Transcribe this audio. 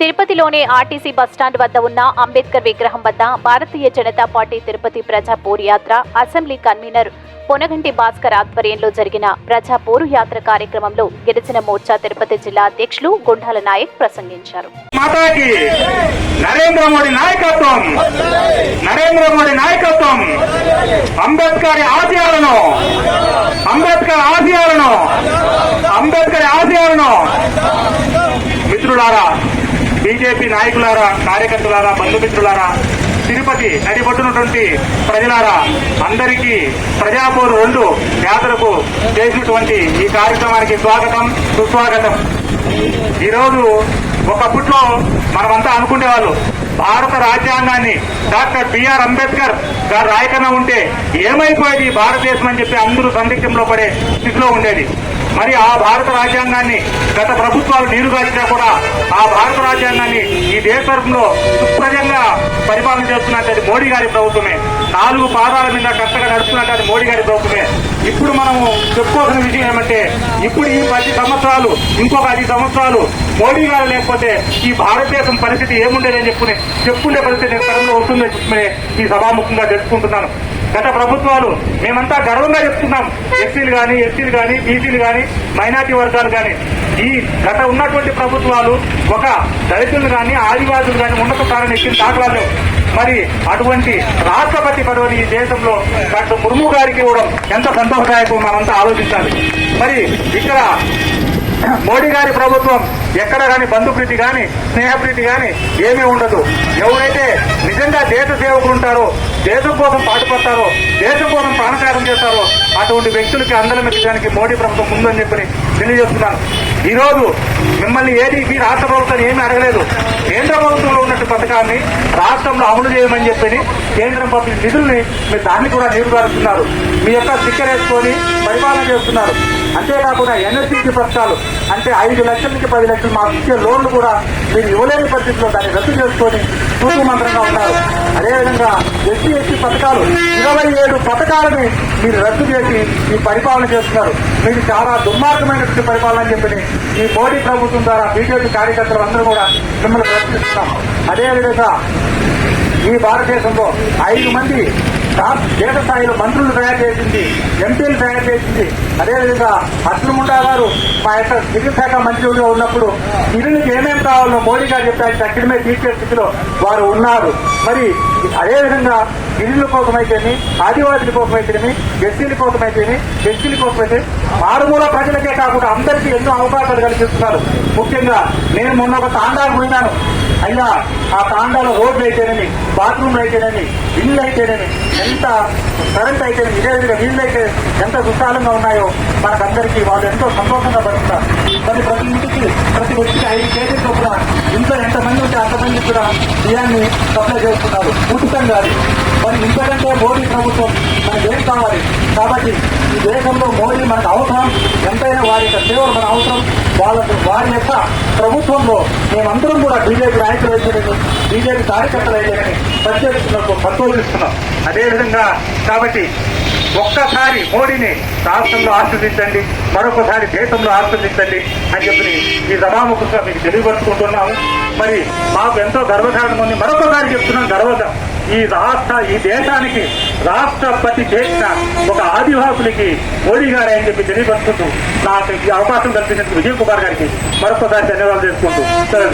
తిరుపతిలోని RTC bus stand వద్ద ఉన్న అంబేద్కర్ విగ్రహం వద్ద భారతీయ జనతా పార్టీ తిరుపతి ప్రజా పోరు యాత్ర అసెంబ్లీ కన్వీనర్ పొనగంటి భాస్కర్ ఆధ్వర్యంలో జరిగిన ప్రజా పోరు యాత్ర కార్యక్రమంలో గిరిజన మోర్చా తిరుపతి జిల్లా అధ్యక్షులు గుండాల నాయక్ ప్రసంగించారు. నరేంద్ర మోడీ నాయకత్వం నరేంద్ర మోడీ నాయకత్వం అంబేద్కర్ ఆశయాలను అంబేద్కర్ ఆశయాలను అంబేద్కర్ ఆశయాలను. మిత్రులారా బీజేపీ నాయకులారా కార్యకర్తలారా బంధుమిత్రులారా తిరుపతి నడిపట్టునటువంటి ప్రజలారా అందరికీ ప్రజాపూరు రెండు యాత్రకు చేసినటువంటి ఈ కార్యక్రమానికి స్వాగతం సుస్వాగతం. ఈరోజు ఒకప్పుట్లో మనమంతా అనుకునేవాళ్ళు. భారత రాజ్యాంగాన్ని డాక్టర్ బిఆర్ అంబేద్కర్ గారు రాయకన్నా ఉంటే ఏమైపోయేది భారతదేశం అని చెప్పి అందరూ సందిగ్ధంలో పడే స్థితిలో ఉండేది. మరి ఆ భారత రాజ్యాంగాన్ని గత ప్రభుత్వాలు నీరుగాచినా కూడా ఆ భారత రాజ్యాంగాన్ని ఈ దేశంలో సుప్రజంగా పరిపాలన చేస్తున్నట్టు మోడీ గారి ప్రభుత్వమే. నాలుగు పాదాల మీద కరెక్ట్గా నడుస్తున్నట్టు అది మోడీ గారి ప్రభుత్వమే. ఇప్పుడు మనము చెప్పుకోవాల్సిన విషయం ఏమంటే ఇప్పుడు ఈ పది సంవత్సరాలు ఇంకొక ఐదు సంవత్సరాలు మోడీ గారు లేకపోతే ఈ భారతదేశం పరిస్థితి ఏముండేదని చెప్పుకునే చెప్పుకునే పరిస్థితి తరంలో వస్తుందని చెప్పుకునే ఈ సభాముఖంగా తెలుసుకుంటున్నాను గత ప్రభుత్వాలు మేమంతా గర్వంగా చెప్తున్నాం. ఎస్సీలు కానీ ఎస్టీలు కానీ బీసీలు కానీ మైనార్టీ వర్గాలు కానీ ఈ గత ఉన్నటువంటి ప్రభుత్వాలు ఒక దళితులు కానీ ఆదివాసులు కానీ ఉన్నత స్థానం ఎక్కిన దాఖలాలు. మరి అటువంటి రాష్ట్రపతి పదవిని ఈ దేశంలో డాక్టర్ ముర్ము గారికి ఇవ్వడం ఎంత సంతోషదాయకం మనంతా ఆలోచించాలి. మరి ఇక్కడ మోడీ గారి ప్రభుత్వం ఎక్కడ కానీ బంధుప్రీతి కానీ స్నేహప్రీతి కానీ ఏమీ ఉండదు. ఎవరైతే నిజంగా దేశ సేవకులు ఉంటారో దేశం కోసం పాటుపడతారో దేశం కోసం ప్రాణత్యాగం చేస్తారో అటువంటి వ్యక్తులకి అందరం ఎక్కడానికి మోడీ ప్రభుత్వం ముందని చెప్పి తెలియజేస్తున్నాను. ఈరోజు మిమ్మల్ని ఏది మీ రాష్ట్ర ప్రభుత్వం ఏమీ అడగలేదు. కేంద్ర ప్రభుత్వంలో ఉన్నట్టు పథకాన్ని రాష్ట్రంలో అమలు చేయమని చెప్పి కేంద్రం పంపిన నిధుల్ని మీరు దాన్ని కూడా నీరుగారుస్తున్నారు. మీ యొక్క స్టిక్కర్ వేసుకొని పరిపాలన చేస్తున్నారు. అంతేకాకుండా ఎన్ఎస్సీసీ పథకాలు అంటే ఐదు లక్షల నుంచి పది లక్షలు మాకు ఇచ్చే లోన్లు కూడా మీరు ఇవ్వలేని పరిస్థితిలో దాన్ని రద్దు చేసుకొని తూర్పు ఉన్నారు. అదేవిధంగా ఎస్సీ ఎస్టీ పథకాలు ఇరవై ఏడు పథకాలని మీరు రద్దు చేసి ఈ పరిపాలన చేస్తున్నారు. మీరు చాలా దుర్మార్గమైనటువంటి పరిపాలన అని చెప్పి ఈ మోడీ ప్రభుత్వం ద్వారా బీజేపీ కార్యకర్తలు అందరూ కూడా మిమ్మల్ని ప్రశ్నిస్తున్నాం. అదేవిధంగా ఈ భారతదేశంలో ఐదు మంది దేశ స్థాయిలో మంత్రులు తయారు చేసింది ఎంపీలు తయారు చేసింది. అదేవిధంగా అట్లముండా గారు మా యొక్క విద్యుత్ శాఖ మంత్రులుగా ఉన్నప్పుడు ఇల్లుకి ఏమేమి కావాలో మోడీ గారు చెప్పారు తగ్గిడమే తీర్చే స్థితిలో వారు ఉన్నారు. మరి అదేవిధంగా గిరిజనుల కోసమైతేని ఆదివాసుల కోసమైతేని ఎస్సీల కోసమైతేని ఎస్సీల కోసమైతే మారుమూల ప్రజలకే కాకుండా అందరికీ ఎన్నో అవకాశాలు కల్పిస్తున్నారు. ముఖ్యంగా నేను మొన్న ఒక తాండాకు పోయినాను అయినా ఆ తాండాల రోడ్లు అయితేనని బాత్రూమ్లు అయితేనని ఇల్లు అయితేనని ఎంత కరెంట్ అయితే ఇదే విధంగా నీళ్ళు అయితే ఎంత విశాలంగా ఉన్నాయో మనకందరికీ వాళ్ళు ఎంతో సంతోషంగా పడుతున్నారు మరి ప్రతి ఇంటికి ప్రతి వ్యక్తికి ఐదు కేజీ చొప్పున ఇంట్లో ఎంతమంది ఉంటే అంతమంది కూడా బియ్యాన్ని సప్లై చేస్తున్నారు. ఉచితంగా అది. మరి ఇంతకంటే మోడీ ప్రభుత్వం మనకేం కావాలి? కాబట్టి ఈ దేశంలో మోడీ మనకు అవసరం. ఎంతైనా వారి యొక్క సేవలు మన అవసరం. వాళ్ళ వారి యొక్క ప్రభుత్వంలో మేమందరం కూడా బీజేపీ నాయకులు అయితే బీజేపీ కార్యకర్తలు అయితేనేమి ప్రత్యేకిస్తున్నట్టు పరిశోధిస్తున్నాం అదేవిధంగా కాబట్టి ఒక్కసారి మోడీని రాష్ట్రంలో ఆస్వాదించండి మరొకసారి దేశంలో ఆస్వాదించండి అని చెప్పి ఈ సభాముఖంగా మీకు తెలియపరుచుకుంటున్నాము. మరి మాకు ఎంతో గర్వకారణం ఉంది. మరొకసారి చెప్తున్నాం గర్వత. ఈ రాష్ట్ర ఈ దేశానికి రాష్ట్రపతి చేసిన ఒక ఆదివాసులకి మోడీ గారు అని చెప్పి తెలియపరుచుకుంటూ నాకు ఈ అవకాశం కల్పించిన విజయ్ కుమార్ గారికి మరొకసారి ధన్యవాదాలు చేసుకుంటూ సరే